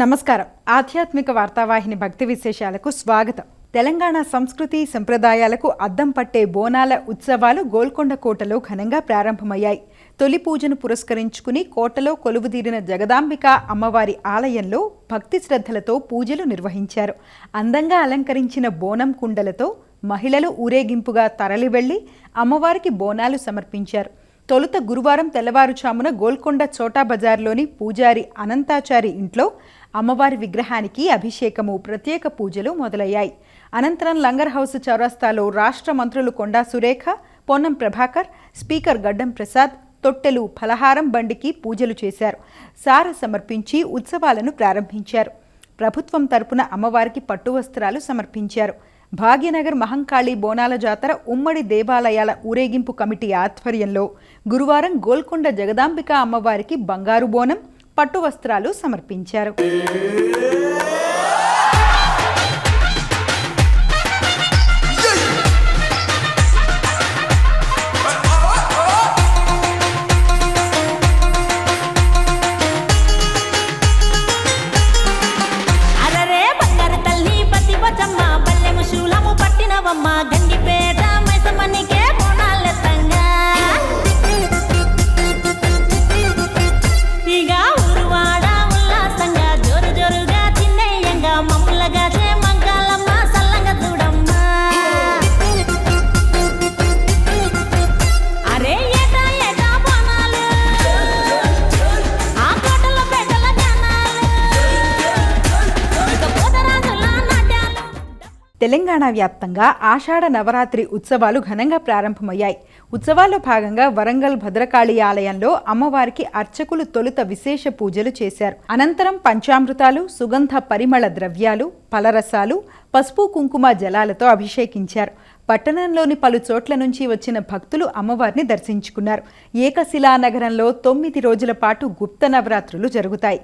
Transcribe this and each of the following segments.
నమస్కారం. ఆధ్యాత్మిక వార్తావాహిని భక్తి విశేషాలకు స్వాగతం. తెలంగాణ సంస్కృతి సంప్రదాయాలకు అద్దం పట్టే బోనాల ఉత్సవాలు గోల్కొండ కోటలో ఘనంగా ప్రారంభమయ్యాయి. తొలి పూజను పురస్కరించుకుని కోటలో కొలువుదీరిన జగదాంబిక అమ్మవారి ఆలయంలో భక్తి శ్రద్ధలతో పూజలు నిర్వహించారు. అందంగా అలంకరించిన బోనం కుండలతో మహిళలు ఊరేగింపుగా తరలివెళ్ళి అమ్మవారికి బోనాలు సమర్పించారు. తొలుత గురువారం తెల్లవారుజామున గోల్కొండ చోటా బజార్లోని పూజారి అనంతాచారి ఇంట్లో అమ్మవారి విగ్రహానికి అభిషేకము ప్రత్యేక పూజలు మొదలయ్యాయి. అనంతరం లంగర్ హౌస్ చౌరస్తాలో రాష్ట్ర మంత్రులు కొండా సురేఖ పొన్నం ప్రభాకర్ స్పీకర్ గడ్డం ప్రసాద్ తొట్టెలు ఫలహారం బండికి పూజలు చేశారు. సార సమర్పించి ఉత్సవాలను ప్రారంభించారు. ప్రభుత్వం తరపున అమ్మవారికి పట్టు వస్త్రాలు సమర్పించారు. భాగ్యనగర్ మహంకాళి బోనాల జాతర ఉమ్మడి దేవాలయాల ఊరేగింపు కమిటీ ఆధ్వర్యంలో గురువారం గోల్కొండ జగదాంబిక అమ్మవారికి బంగారు బోనం పట్టు వస్త్రాలు సమర్పించారు. తెలంగాణ వ్యాప్తంగా ఆషాఢ నవరాత్రి ఉత్సవాలు ఘనంగా ప్రారంభమయ్యాయి. ఉత్సవాల్లో భాగంగా వరంగల్ భద్రకాళి ఆలయంలో అమ్మవారికి అర్చకులు తొలుత విశేష పూజలు చేశారు. అనంతరం పంచామృతాలు సుగంధ పరిమళ ద్రవ్యాలు పలరసాలు పసుపు కుంకుమ జలాలతో అభిషేకించారు. పట్టణంలోని పలు చోట్ల నుంచి వచ్చిన భక్తులు అమ్మవారిని దర్శించుకున్నారు. ఏకశిలా నగరంలో తొమ్మిది రోజుల పాటు గుప్త నవరాత్రులు జరుగుతాయి.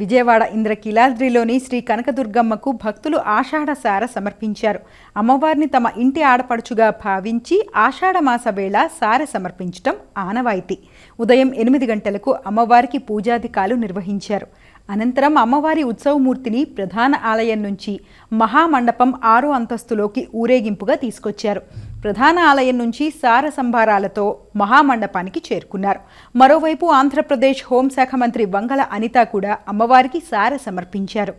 విజయవాడ ఇంద్రకీలాద్రిలోని శ్రీ కనకదుర్గమ్మకు భక్తులు ఆషాఢ సార సమర్పించారు. అమ్మవారిని తమ ఇంటి ఆడపడుచుగా భావించి ఆషాఢ మాస వేళ సార సమర్పించటం ఆనవాయితీ. ఉదయం ఎనిమిది గంటలకు అమ్మవారికి పూజాధికాలు నిర్వహించారు. అనంతరం అమ్మవారి ఉత్సవమూర్తిని ప్రధాన ఆలయం నుంచి మహామండపం ఆరో అంతస్తులోకి ఊరేగింపుగా తీసుకొచ్చారు. ప్రధాన ఆలయం నుంచి సార సంభారాలతో మహామండపానికి చేరుకున్నారు. మరోవైపు ఆంధ్రప్రదేశ్ హోంశాఖ మంత్రి వంగల అనిత కూడా అమ్మవారికి సార సమర్పించారు.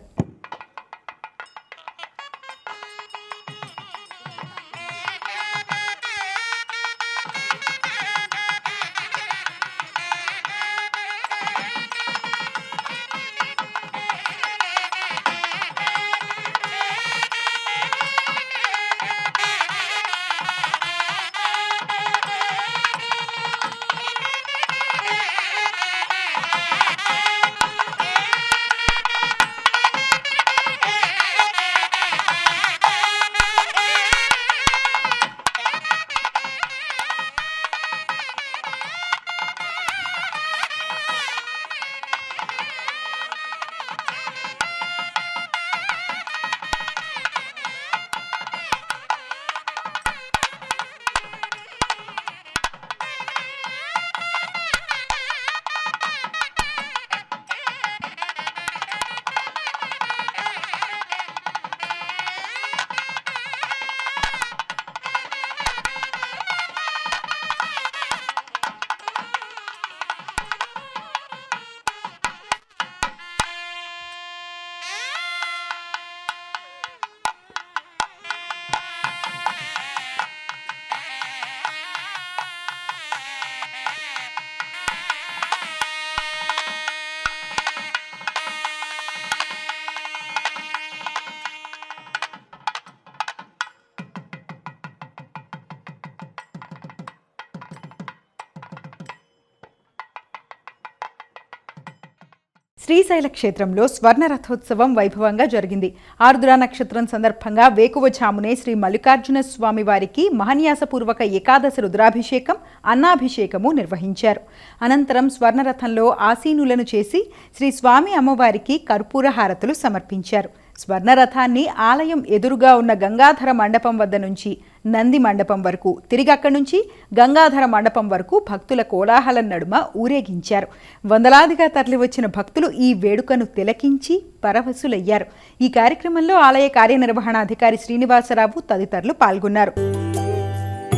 శ్రీశైల క్షేత్రంలో స్వర్ణ రథోత్సవం వైభవంగా జరిగింది. ఆరుద్ర నక్షత్రం సందర్భంగా వేకువజామునే శ్రీ మల్లికార్జున స్వామి వారికి మహన్యాసపూర్వక ఏకాదశ రుద్రాభిషేకం అన్నాభిషేకము నిర్వహించారు. అనంతరం స్వర్ణరథంలో ఆసీనులను చేసి శ్రీ స్వామి అమ్మవారికి కర్పూర హారతులు సమర్పించారు. స్వర్ణరథాన్ని ఆలయం ఎదురుగా ఉన్న గంగాధర మండపం వద్ద నుంచి నంది మండపం వరకు. తిరిగి అక్కడి నుంచి గంగాధర మండపం వరకు భక్తుల కోలాహలం నడుమ ఊరేగించారు. వందలాదిగా తరలివచ్చిన భక్తులు ఈ వేడుకను తిలకించి పరవశులయ్యారు. ఈ కార్యక్రమంలో ఆలయ కార్యనిర్వహణాధికారి శ్రీనివాసరావు తదితరులు పాల్గొన్నారు.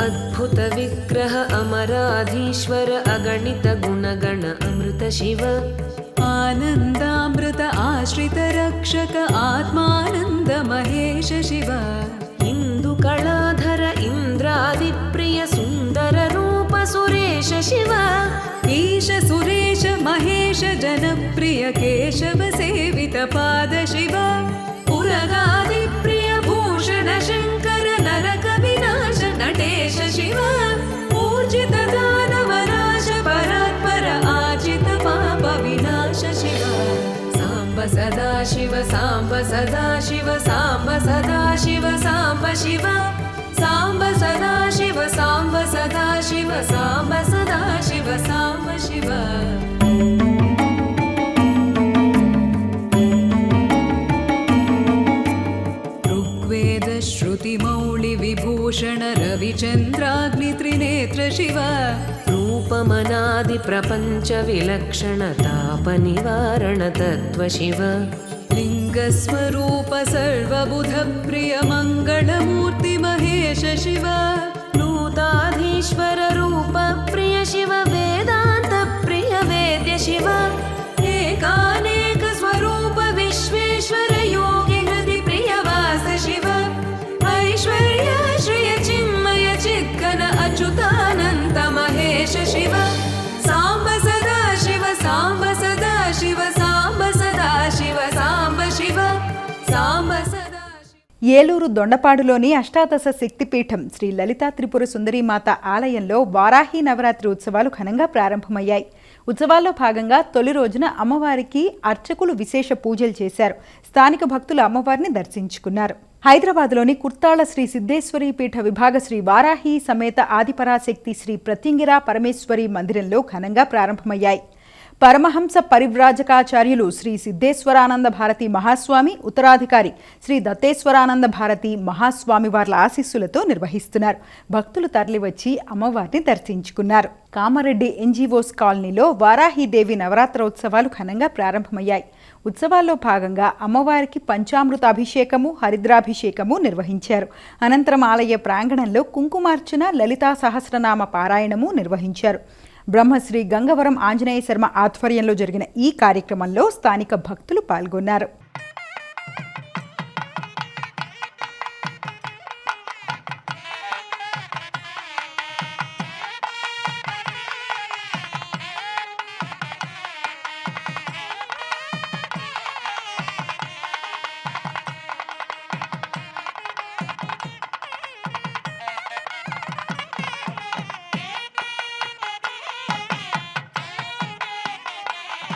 అద్భుత విగ్రహ అమరాధీశ్వర అగణిత గుణగణ అమృత శివ. ఆనందామృత ఆశ్రిత రక్షక ఆత్మానంద మహేష శివ. ఇందు కళా ಶ್ರೀಕರಾದಿಪ್ರಿಯ ಸುಂದರ ರೂಪ ಸುರೇಶ ಶಿವ, ಈಶ ಸುರೇಶ ಮಹೇಶ ಜನಪ್ರಿಯ ಕೇಶವ ಸೇವಿತ ಪಾದ ಶಿವ ಪುರಗಾದಿಪ್ರಿಯ ಭೂಷಣ ಶಂಕರ ನರಕ ವಿನಾಶ ನಟೇಶ ಶಿವ ಪೂಜಿತ ದಾನವರಾಶ ಪರಾತ್ಪರ ಆಜಿತ ಪಾಪ ವಿನಾಶ ಶಿವ. ಸಾಂಬ ಸದಾ ಶಿವ ಸಾಂಬ ಸದಾ ಶಿವ ಸಾಂಬ ಸದಾ ಶಿವ ಸಾಂಬ ಶಿವ. सदा शिव साम्ब सदा शिव साम्ब सदा शिव साम्ब शिव। ऋग्वेद श्रुतिमौळि विभूषण रविचन्द्राग्नित्रिनेत्र शिव। रूपमनादिप्रपञ्चविलक्षणतापनिवारण तत्त्व शिव स्वरूप सर्वबुधप्रिय शिव नूताधीश्वररूप प्रिय प्रियशिव वेदान्तप्रिय वेद्य शिव एका ఏలూరు దొండపాడులోని అష్టాదశ శక్తిపీఠం శ్రీ లలితా త్రిపుర సుందరీమాత ఆలయంలో వారాహి నవరాత్రి ఉత్సవాలు ఘనంగా ప్రారంభమయ్యాయి. ఉత్సవాల్లో భాగంగా తొలి రోజున అమ్మవారికి అర్చకులు విశేష పూజలు చేశారు. స్థానిక భక్తులు అమ్మవారిని దర్శించుకున్నారు. హైదరాబాద్లోని కుర్తాళ శ్రీ సిద్ధేశ్వరి పీఠ విభాగ శ్రీ వారాహి సమేత ఆదిపరాశక్తి శ్రీ ప్రత్యంగిరా పరమేశ్వరి మందిరంలో ఘనంగా ప్రారంభమయ్యాయి. పరమహంస పరివ్రాజకాచార్యులు శ్రీ సిద్ధేశ్వరానంద భారతి మహాస్వామి ఉత్తరాధికారి శ్రీ దత్తేశ్వరానంద భారతి మహాస్వామి వార్ల ఆశీస్సులతో నిర్వహిస్తున్నారు. భక్తులు తరలివచ్చి అమ్మవారిని దర్శించుకున్నారు. కామారెడ్డి ఎన్జీఓస్ కాలనీలో వారాహిదేవి నవరాత్రోత్సవాలు ఘనంగా ప్రారంభమయ్యాయి. ఉత్సవాల్లో భాగంగా అమ్మవారికి పంచామృత అభిషేకము హరిద్రాభిషేకము నిర్వహించారు. అనంతరం ఆలయ ప్రాంగణంలో కుంకుమార్చన లలితా సహస్రనామ పారాయణము నిర్వహించారు. బ్రహ్మశ్రీ గంగవరం ఆంజనేయ శర్మ ఆధ్వర్యంలో జరిగిన ఈ కార్యక్రమంలో స్థానిక భక్తులు పాల్గొన్నారు.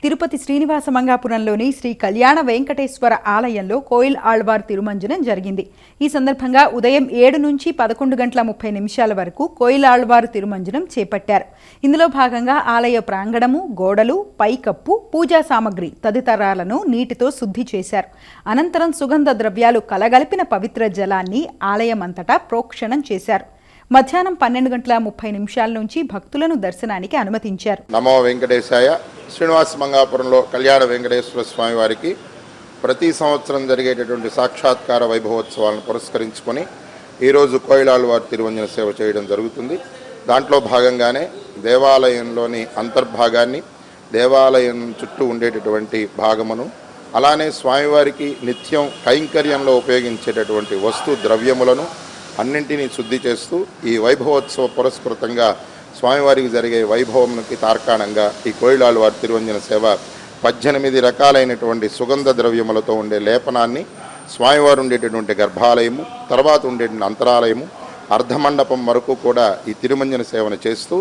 తిరుపతి శ్రీనివాస మంగాపురంలోని శ్రీ కళ్యాణ వెంకటేశ్వర ఆలయంలో కోయిల్ ఆళ్వార్ తిరుమంజనం జరిగింది. ఈ సందర్భంగా ఉదయం ఏడు నుంచి పదకొండు గంటల ముప్పై నిమిషాల వరకు కోయిల్ ఆళ్వారు తిరుమంజనం చేపట్టారు. ఇందులో భాగంగా ఆలయ ప్రాంగణము గోడలు పైకప్పు పూజా సామగ్రి తదితరాలను నీటితో శుద్ధి చేశారు. అనంతరం సుగంధ ద్రవ్యాలు కలగలిపిన పవిత్ర జలాన్ని ఆలయమంతటా ప్రోక్షణం చేశారు. మధ్యాహ్నం పన్నెండు గంటల ముప్పై నిమిషాల నుంచి భక్తులను దర్శనానికి అనుమతించారు. నమో వెంకటేశాయ. శ్రీనివాస మంగాపురంలో కళ్యాణ వెంకటేశ్వర స్వామి వారికి ప్రతి సంవత్సరం జరిగేటటువంటి సాక్షాత్కార వైభవోత్సవాలను పురస్కరించుకొని ఈరోజు కోయిలాలు వారి తిరువంజన సేవ చేయడం జరుగుతుంది. దాంట్లో భాగంగానే దేవాలయంలోని అంతర్భాగాన్ని దేవాలయం చుట్టూ ఉండేటటువంటి భాగమును అలానే స్వామివారికి నిత్యం కైంకర్యంలో ఉపయోగించేటటువంటి వస్తు ద్రవ్యములను అన్నింటినీ శుద్ధి చేస్తూ ఈ వైభవోత్సవ పురస్కృతంగా స్వామివారికి జరిగే వైభవంకి తార్కాణంగా ఈ కోయిలాలు వారి తిరువంజన సేవ పద్దెనిమిది రకాలైనటువంటి సుగంధ ద్రవ్యములతో ఉండే లేపనాన్ని స్వామివారు ఉండేటటువంటి గర్భాలయము తర్వాత ఉండేటువంటి అంతరాలయము అర్ధమండపం వరకు కూడా ఈ తిరుమంజన సేవను చేస్తూ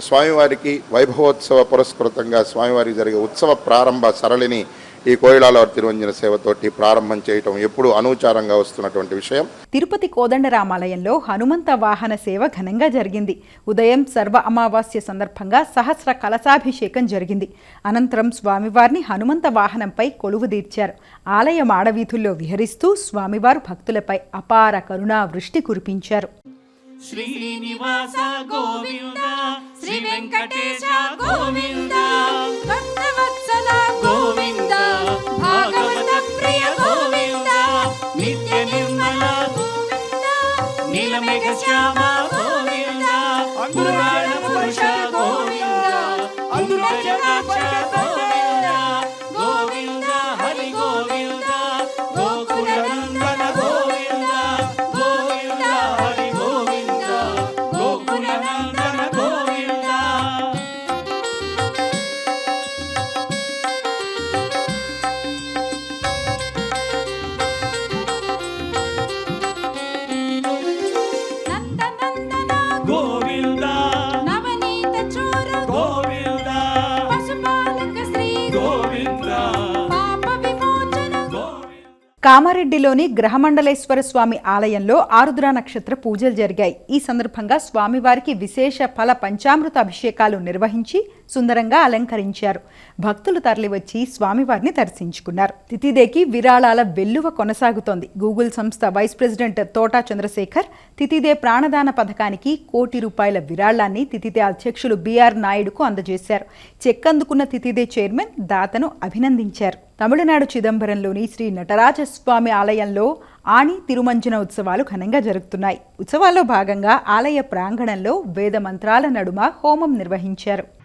స్వామివారికి వైభవోత్సవ పురస్కృతంగా స్వామివారికి జరిగే ఉత్సవ ప్రారంభ సరళిని ఈ కోయిలాలవారి తిరువంజన సేవతోటి ప్రారంభం చేయటం ఎప్పుడు అనూచారంగా వస్తున్నటువంటి విషయం. తిరుపతి కోదండరామాలయంలో హనుమంత వాహన సేవ ఘనంగా జరిగింది. ఉదయం సర్వ అమావాస్య సందర్భంగా సహస్ర కలశాభిషేకం జరిగింది. అనంతరం స్వామివారిని హనుమంత వాహనంపై కొలువు తీర్చారు. ఆలయ మాడవీధుల్లో విహరిస్తూ స్వామివారు భక్తులపై అపార కరుణా వృష్టి కురిపించారు. శ్రీనివాస గోవింద శ్రీ వెంకటేశ గోవింద. నిర్మల గోవింద నీలమేఘ శ్యామ కామారెడ్డిలోని గ్రహమండలేశ్వర స్వామి ఆలయంలో ఆరుద్ర నక్షత్ర పూజలు జరిగాయి. ఈ సందర్భంగా స్వామివారికి విశేష ఫల పంచామృత అభిషేకాలు నిర్వహించి సుందరంగా అలంకరించారు. భక్తులు తరలివచ్చి స్వామివారిని దర్శించుకున్నారు. తితిదేకి విరాళాల వెల్లువ కొనసాగుతోంది. గూగుల్ సంస్థ వైస్ ప్రెసిడెంట్ తోటా చంద్రశేఖర్ తితిదే ప్రాణదాన పథకానికి కోటి రూపాయల విరాళాన్ని తితిదే అధ్యక్షులు బీఆర్ నాయుడుకు అందజేశారు. చెక్కందుకున్న తితిదే చైర్మన్ దాతను అభినందించారు. తమిళనాడు చిదంబరంలోని శ్రీ నటరాజస్వామి ఆలయంలో ఆణి తిరుమంజన ఉత్సవాలు ఘనంగా జరుగుతున్నాయి. ఉత్సవాల్లో భాగంగా ఆలయ ప్రాంగణంలో వేద మంత్రాల నడుమ హోమం నిర్వహించారు.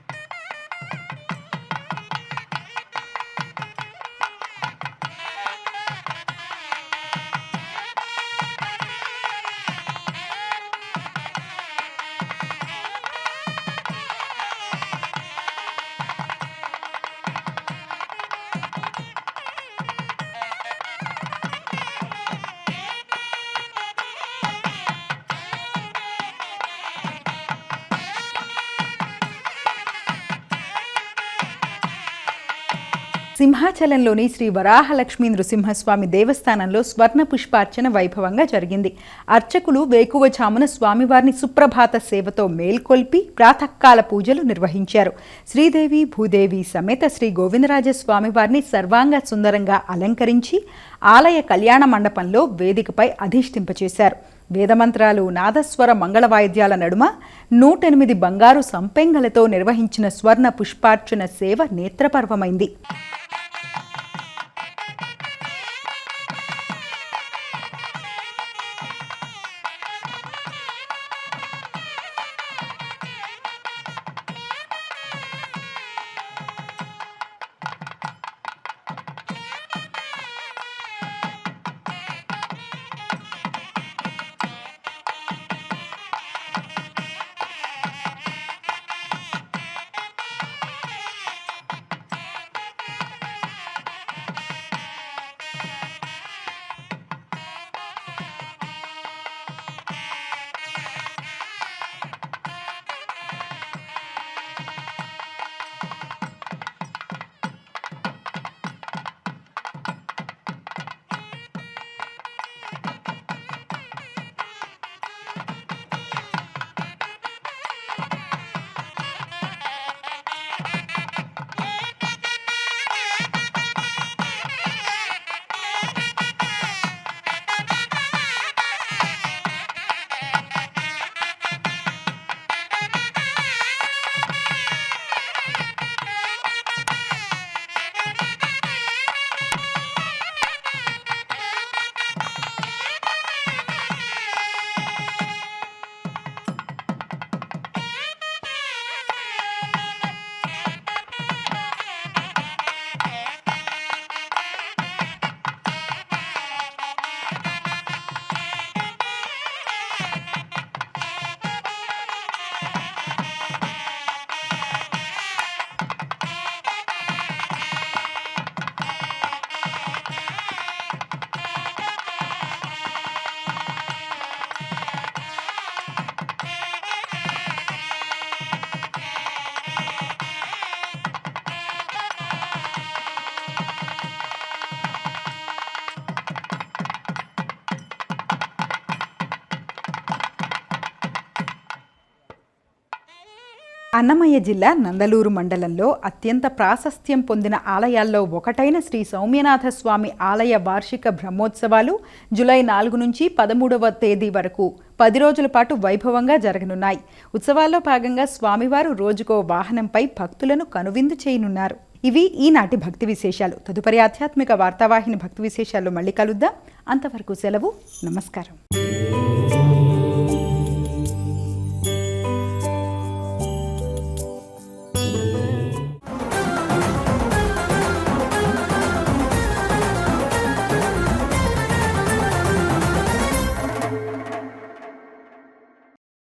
సింహాచలంలోని శ్రీ వరాహలక్ష్మీ నృసింహస్వామి దేవస్థానంలో స్వర్ణ పుష్పార్చన వైభవంగా జరిగింది. అర్చకులు వేకువజామున స్వామివారిని సుప్రభాత సేవతో మేల్కొల్పి ప్రాతకాల పూజలు నిర్వహించారు. శ్రీదేవి భూదేవి సమేత శ్రీ గోవిందరాజ స్వామివారిని సర్వాంగ సుందరంగా అలంకరించి ఆలయ కళ్యాణ మండపంలో వేదికపై అధిష్ఠింపచేశారు. వేదమంత్రాలు నాదస్వర మంగళ వాయిద్యాల నడుమ నూటెనిమిది బంగారు సంపెంగలతో నిర్వహించిన స్వర్ణ పుష్పార్చన సేవ నేత్రపర్వమైంది. అన్నమయ్య జిల్లా నందలూరు మండలంలో అత్యంత ప్రాశస్త్యం పొందిన ఆలయాల్లో ఒకటైన శ్రీ సౌమ్యనాథ స్వామి ఆలయ వార్షిక బ్రహ్మోత్సవాలు జులై నాలుగు నుంచి పదమూడవ తేదీ వరకు పది రోజుల పాటు వైభవంగా జరగనున్నాయి. ఉత్సవాల్లో భాగంగా స్వామివారు రోజుకో వాహనంపై భక్తులను కనువిందు చేయనున్నారు. ఇవి ఈనాటి భక్తి విశేషాలు. తదుపరి ఆధ్యాత్మిక వార్తావాహిని భక్తి విశేషాలు మళ్ళీ కలుద్దాం. అంతవరకు సెలవు. నమస్కారం.